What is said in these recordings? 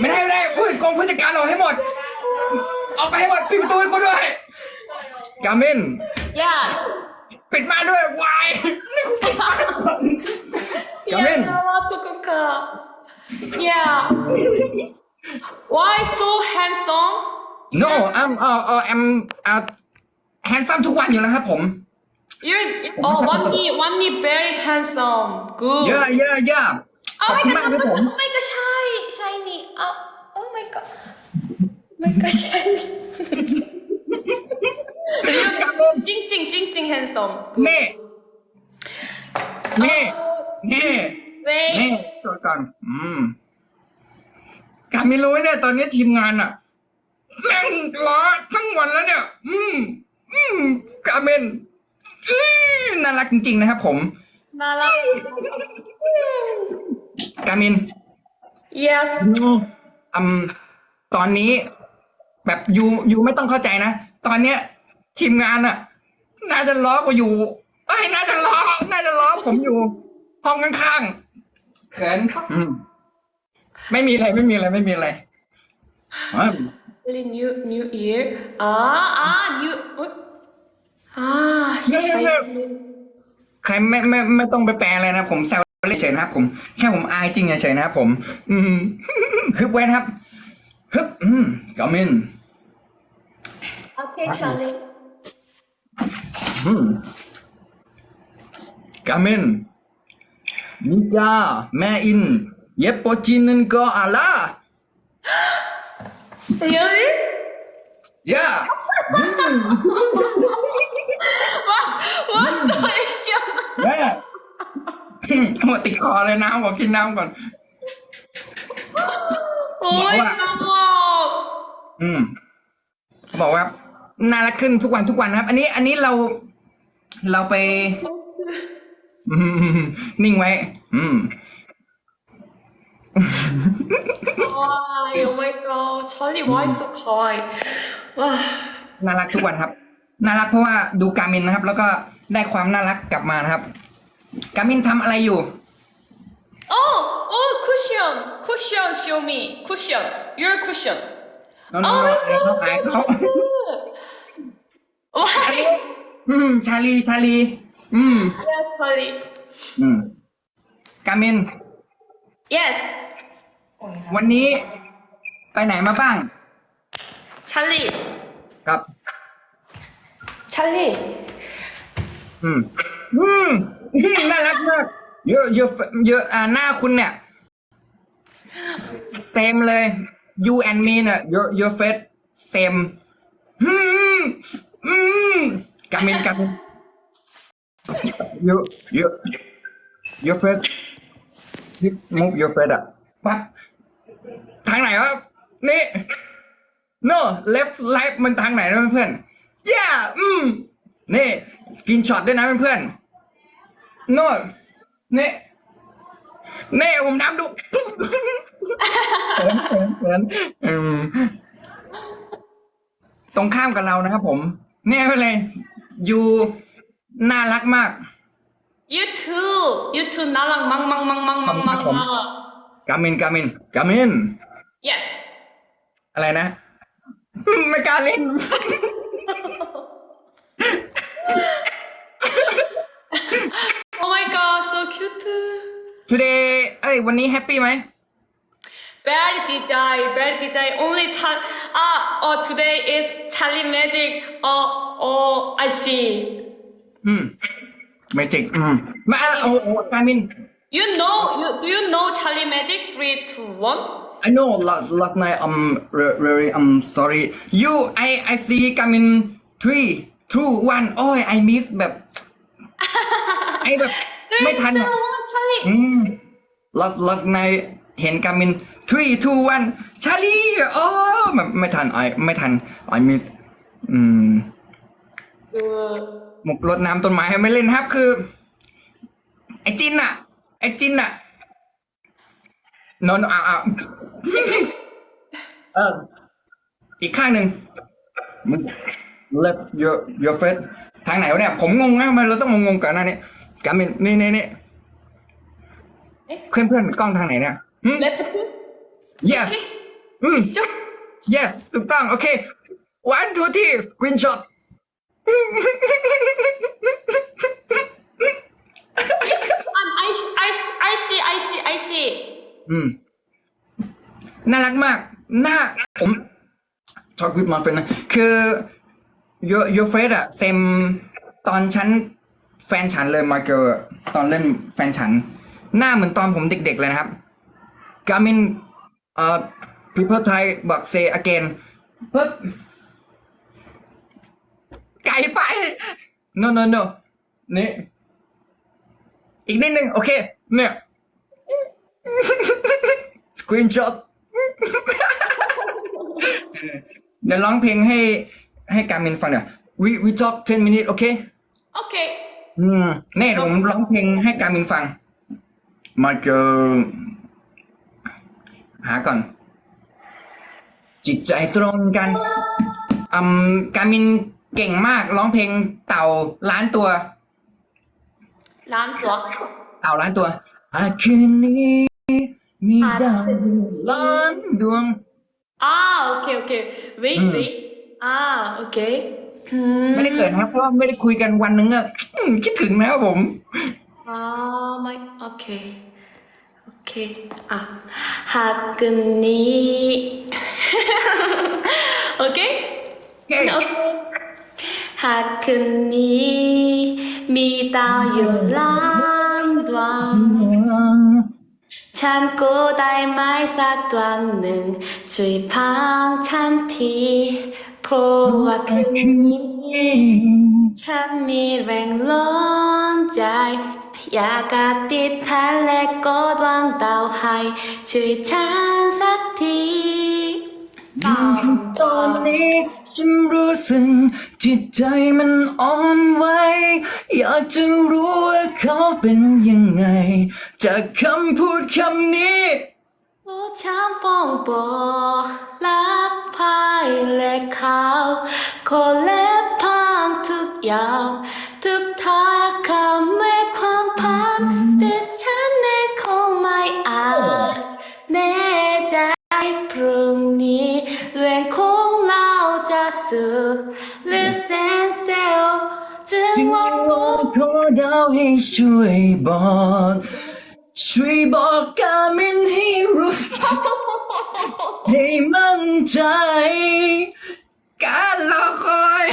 ไม่ได้ไม่ได้ผู้กองผู้จัดการเราให้หมดออกไปให้หมดปิดประตูให้กูด้วย กามิน Yeah. ปิดม่านด้วยวายนี่กูปิดม่านหมด Come in. Yeah, Kukuka. Yeah. Why so handsome? no I'm เอ่อเอ่อ I'm อ่า handsome ทุกวันอยู่แล้วครับผม You're oh one knee one knee very handsome. Good. เยอะเยอะเยอะข Oh อบ my คุณ god, มากครับผม oh my god, shy, shiny. Oh, oh my god. Oh my god, shiny. 찡찡 찡찡 handsome. Good. นี่ นี่ นี่ Wait. นี่ตัวก่อน อืม การไม่รู้เนี่ย ตอนนี้ทีมงานอะแม่งรอทั้งวันแล้วเนี่ย อืม อืม กาเมนอื้อน่ารักจริงๆนะครับผม 나랑. กามิน Yes. อืมตอนนี้แบบยูยูไม่ต้องเข้าใจนะ ตอนเนี้ย ทีมงานอะน่าจะล้อกว่าอยู่เอ้ยน่าจะล้อน่าจะล้อผมอยู่ ห้องข้างๆเขินอืมไม่มีอะไรไม่มีอะไรไม่มีอะไรอะ Really new new year. Ah ah new. what? Ah, Yeah, yeah, yeah. shiny. ใครไม่ไม่ไม่ต้องไปแปลอะไรนะผมแซว เฉยนะครับผมแค่ผมอายจริงเฉยนะครับผม อืมฮึบไว้นะครับฮึบอืมกามิน Okay, Charlie. Hmm. Kamin. Nika, main. Yepocinin ko ala. Really? Yeah. what? What? หมดติดคอเลยน้ำบอกกินน้ำก่อน Oh my What? god. อืมเขาบอกว่าน่ารักขึ้นทุกวันทุกวันนะครับ อันนี้ อันนี้เรา เราไป อืมนิ่งไว้ อืม Why? Oh my god. Charlie, why so kind? Wow. น่ารักทุกวันครับ น่ารักเพราะว่าดูการมินนะครับ แล้วก็ได้ความน่ารักกลับมานะครับ การมินทำอะไรอยู่ Oh, oh, cushion, cushion, show me, cushion, your cushion. น้องๆ Oh my อายเขา god, อาย so เขา good. Why? อืม ชาลี ชาลี อืม Yeah, Charlie. อืมการมิน Yes, วันนี้ ไปไหนมาบ้าง Charlie, ครับ Charlie. อืม อืมน่ารักมากเยอะเยอะเยอะอ่าหน้าคุณเนี่ย same เลย you and me เนี่ย your your face same อืมอืมกามินกามิน you you your face you move your face อะปั๊บทางไหนวะนี่ no left right มันทางไหนนะเพื่อน yeah อืม นี่สกินช็อตด้วยนะเพื่อนๆโน่นนี่นี่ผมทำดูเหมือนตรงข้ามกับเรานะครับผม เนี่ยเป็นไรยูน่ารักมาก you too you too น่ารักมังมังมังมังมังมังกามินกามินกามิน yes อะไรนะ ไม่กล้าเล่น today เอ้ยวันนี้แฮปปี้ไหม Very DJ, very DJ. Only Char. Ah, oh, today is Charlie Magic. Oh, oh, I see. อืมไม่จริงอืมมาอ่ะโอ้โอ้กามิน You know, you, do you know Charlie Magic? Three, two, one. I know last last night I'm re- really I'm sorry you I I see coming three two one โอ้ย I miss แบบ ไอแบบ ไม่ Three, ทัน two, อ่ะ one, Charlie. อืม last last night เห็น coming three two one ชาลีอ๋อแบบไม่ทัน I ไม่ทัน I miss อืม Good. หมกรดน้ำต้นไม้ไม่เล่นครับ คือ ไอจินอะไอจินอะนนอ่าอ่าเอออีกข้างหนึ่งมึง left your your face ทางไหนวะเนี่ย ผมงงนะทำไมเราต้องงงๆกันนะเนี่ยกามินนี่นี่นี่ เอ๊ะเพื่อนเพื่อนๆกล้องทางไหนเนี่ยหึ Left. yes อืม จุ๊บ yes ถูกต้อง โอเค one two three screenshot Um, I, I, I see, I see, I see. อืม น่ารักมากน่าผม talk with my friend นะ คือ your your face อะเซมตอนฉัน แฟนฉันเลยมาเกอตอนเล่นแฟนฉัน หน้าเหมือนตอนผมเด็กๆเลยนะครับกามินเอ่อ people Thai บอก say again ปึ๊บไกลไป no no no นี่อีกนิดนึง โอเค เนี่ย screenshot เดี๋ยวร้องเพลงให้ให้การมินฟังเดี๋ยว we we talk 10 minutes โอเค Okay. อืมแน่เดี๋ยวผมร้องเพลงให้การมินฟัง มาเจอหาก่อน จิตใจตรงกันอืมการมินเก่งมากร้องเพลงเต่าล้านตัว Lan tua. เต่าล้านตัวอาคืนนี้มีดาวล้านดวง Ah, okay, okay. Wait, Mm. wait. Ah, okay. Hmm. ไม่ได้เขินนะครับเพราะว่าไม่ได้คุยกันวันหนึงอะอืมคิดถึงนะครับผม Ah, my, okay. Okay. Ah, 하근이. okay? เฮ้ย Okay. 하근이 미다유란 đoàn 찬 꽃알 말싹 đoàn 주의 방찬티 프로와 그니 อยากาติดทะเลก็ดวางดาวให้ช่วยฉันสักทีตอนนี้ฉันรู้สึกจิตใจมันอ่อนไหวอยากจะรู้ว่าเขาเป็นยังไง จากคำพูดคำนี้โอ้ช้ำปองบอกลับพายและเขาขอเล็บพังทุกอย่างทุกท้าย ช่วยบอก ช่วยบอกกามินให้รู้ให้มั่นใจ การรอคอย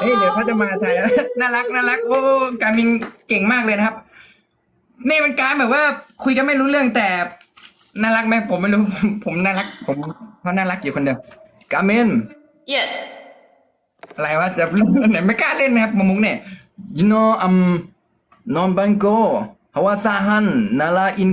เฮ้ยเดี๋ยวเขาจะมาไทยแล้วน่ารักน่ารักโอ้การมินเก่งมากเลยนะครับ นี่เป็นการแบบว่าคุยกันไม่รู้เรื่องแต่น่ารักไหมผมไม่รู้ ผมผมน่ารัก ผมเพราะน่ารักอยู่คนเดียวการมิน yes อะไรวะจะเล่นไหนไม่กล้าเล่นนะครับมุมุกเนี่ย you know um นอนบันโกฮาวาซาฮัน นาราอิน